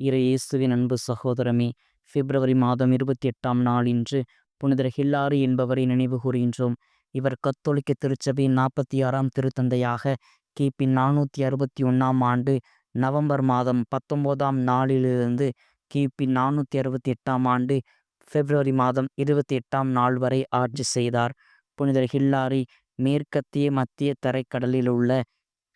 இறை இயேசுவின் அன்பு சகோதரமே பிப்ரவரி மாதம் இருபத்தி எட்டாம் நாள் இன்று புனிதர் ஹில்லாரி என்பவரை நினைவு கூறுகின்றோம். இவர் கத்தோலிக்க திருச்சபையின் நாற்பத்தி ஆறாம் திருத்தந்தையாக கிபி நானூற்றி அறுபத்தி ஒன்றாம் ஆண்டு நவம்பர் மாதம் பத்தொம்போதாம் நாளிலிருந்து கிபி நானூற்றி அறுபத்தி எட்டாம் ஆண்டு பிப்ரவரி மாதம் இருபத்தி எட்டாம் நாள் வரை ஆட்சி செய்தார். புனிதர் ஹில்லாரி மேற்கத்திய மத்திய தரைக்கடலில் உள்ள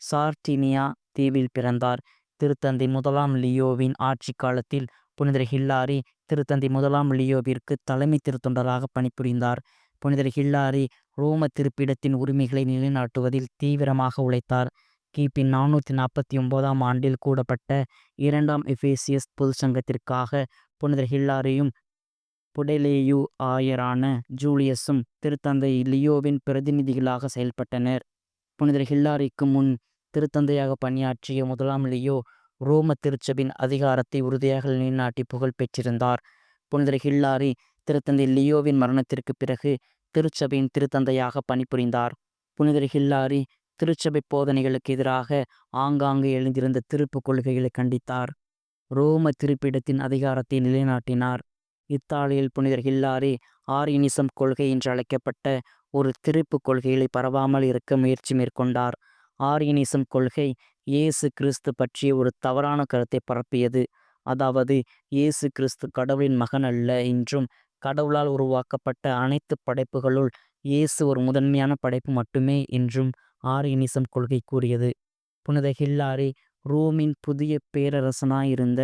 சார்டினியா தீவில் பிறந்தார். திருத்தந்தை முதலாம் லியோவின் ஆட்சி காலத்தில் புனிதர் ஹில்லாரி திருத்தந்தை முதலாம் லியோவிற்கு தலைமை திருத்தொண்டராக பணிபுரிந்தார். புனிதர் ஹில்லாரி ரோம திருப்பிடத்தின் உரிமைகளை நிலைநாட்டுவதில் தீவிரமாக உழைத்தார். கிபி நானூற்றி நாற்பத்தி ஒன்பதாம் ஆண்டில் கூடப்பட்ட இரண்டாம் எஃபேசியஸ் பொது சங்கத்திற்காக புனிதர் ஹில்லாரியும் புடலேயு ஆயரான ஜூலியஸும் திருத்தந்தை லியோவின் பிரதிநிதிகளாக செயல்பட்டனர். புனிதர் ஹில்லாரிக்கு முன் திருத்தந்தையாக பணியாற்றிய முதலாம் லியோ ரோம திருச்சபின் அதிகாரத்தை உறுதியாக நிலைநாட்டி புகழ் பெற்றிருந்தார். புனிதர் ஹில்லாரி திருத்தந்தை லியோவின் மரணத்திற்கு பிறகு திருச்சபையின் திருத்தந்தையாக பணிபுரிந்தார். புனிதர் ஹில்லாரி திருச்சபை போதனைகளுக்கு எதிராக ஆங்காங்கு எழுந்திருந்த திருப்பு கொள்கைகளை கண்டித்தார். ரோம திருப்பிடத்தின் அதிகாரத்தை நிலைநாட்டினார். இத்தாலியில் புனிதர் ஹில்லாரி ஆரியனிசம் கொள்கை என்று அழைக்கப்பட்ட ஒரு திருப்பு கொள்கைகளை பரவாமல் இருக்க முயற்சி மேற்கொண்டார். ஆரியனிசம் கொள்கை இயேசு கிறிஸ்து பற்றிய ஒரு தவறான கருத்தை பரப்பியது. அதாவது இயேசு கிறிஸ்து கடவுளின் மகன் அல்ல என்றும் கடவுளால் உருவாக்கப்பட்ட அனைத்து படைப்புகளுள் இயேசு ஒரு முதன்மையான படைப்பு மட்டுமே என்றும் ஆரியனிசம் கொள்கை கூறியது. புனித ஹில்லாரி ரோமின் புதிய பேரரசனாயிருந்த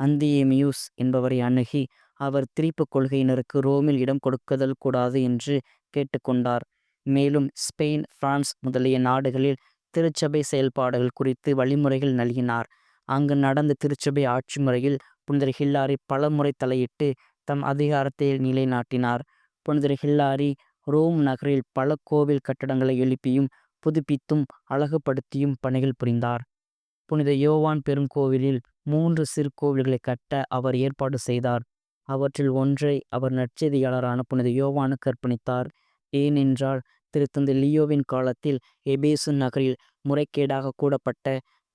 அந்தியமியூஸ் என்பவரை அணுகி அவர் திரிப்பு கொள்கையினருக்கு ரோமில் இடம் கொடுக்குதல் கூடாது என்று கேட்டுக்கொண்டார். மேலும் ஸ்பெயின் பிரான்ஸ் முதலிய நாடுகளில் திருச்சபை செயல்பாடுகள் குறித்து வழிமுறைகள் நல்கினார். அங்கு நடந்த திருச்சபை ஆட்சி முறையில் புனிதர் ஹில்லாரி பலமுறை தலையிட்டு தம் அதிகாரத்தை நிலைநாட்டினார். புனிதர் ஹில்லாரி ரோம் நகரில் பல கோவில் கட்டடங்களை எழுப்பியும் புதுப்பித்தும் அழகுபடுத்தியும் பணிகள் புரிந்தார். புனித யோவான் பெருங்கோவிலில் மூன்று சிறு கோவில்களை கட்ட அவர் ஏற்பாடு செய்தார். அவற்றில் ஒன்றை அவர் நற்செய்தியாளரான புனித யோவானுக்கு அர்ப்பணித்தார். ஏனென்றால் திருத்தந்தை லியோவின் காலத்தில் எபேசு நகரில் முறைகேடாக கூடப்பட்ட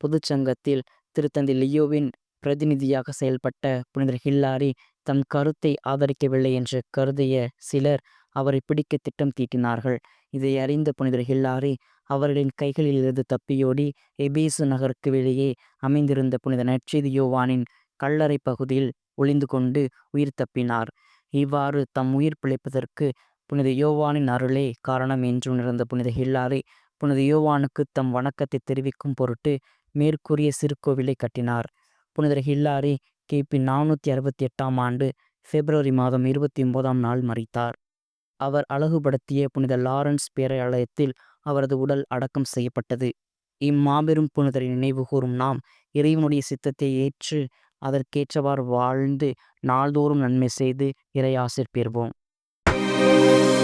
பொதுச்சங்கத்தில் திருத்தந்தை லியோவின் பிரதிநிதியாக செயல்பட்ட புனிதர் ஹில்லாரி தம் கருத்தை ஆதரிக்கவில்லை என்று கருதிய சிலர் அவரை பிடிக்க திட்டம் தீட்டினார்கள். இதை அறிந்த புனிதர் ஹில்லாரி அவர்களின் கைகளிலிருந்து தப்பியோடி எபேசு நகருக்கு வெளியே அமைந்திருந்த புனித நற்செய்தி யோவானின் கல்லறை பகுதியில் ஒளிந்து கொண்டு உயிர் தப்பினார். இவ்வாறு தம் உயிர் பிழைப்பதற்கு புனித யோவானின் அருளே காரணம் என்று உணர்ந்த புனித ஹில்லாரி புனித யோவானுக்கு தம் வணக்கத்தை தெரிவிக்கும் பொருட்டு மேற்கூறிய சிறுகோவிலை கட்டினார். புனிதர் ஹில்லாரி கிபி நானூற்றி அறுபத்தி எட்டாம் ஆண்டு பிப்ரவரி மாதம் இருபத்தி ஒன்பதாம் நாள் மறித்தார். அவர் அழகுபடுத்திய புனித லாரன்ஸ் பேராலயத்தில் அவரது உடல் அடக்கம் செய்யப்பட்டது. இம்மாபெரும் புனிதரை நினைவு கூறும் நாம் இறைவனுடைய சித்தத்தை ஏற்று அதற்கேற்றவாறு வாழ்ந்து நாள்தோறும் நன்மை செய்து இறை ஆசிர் பெறுவோம். Música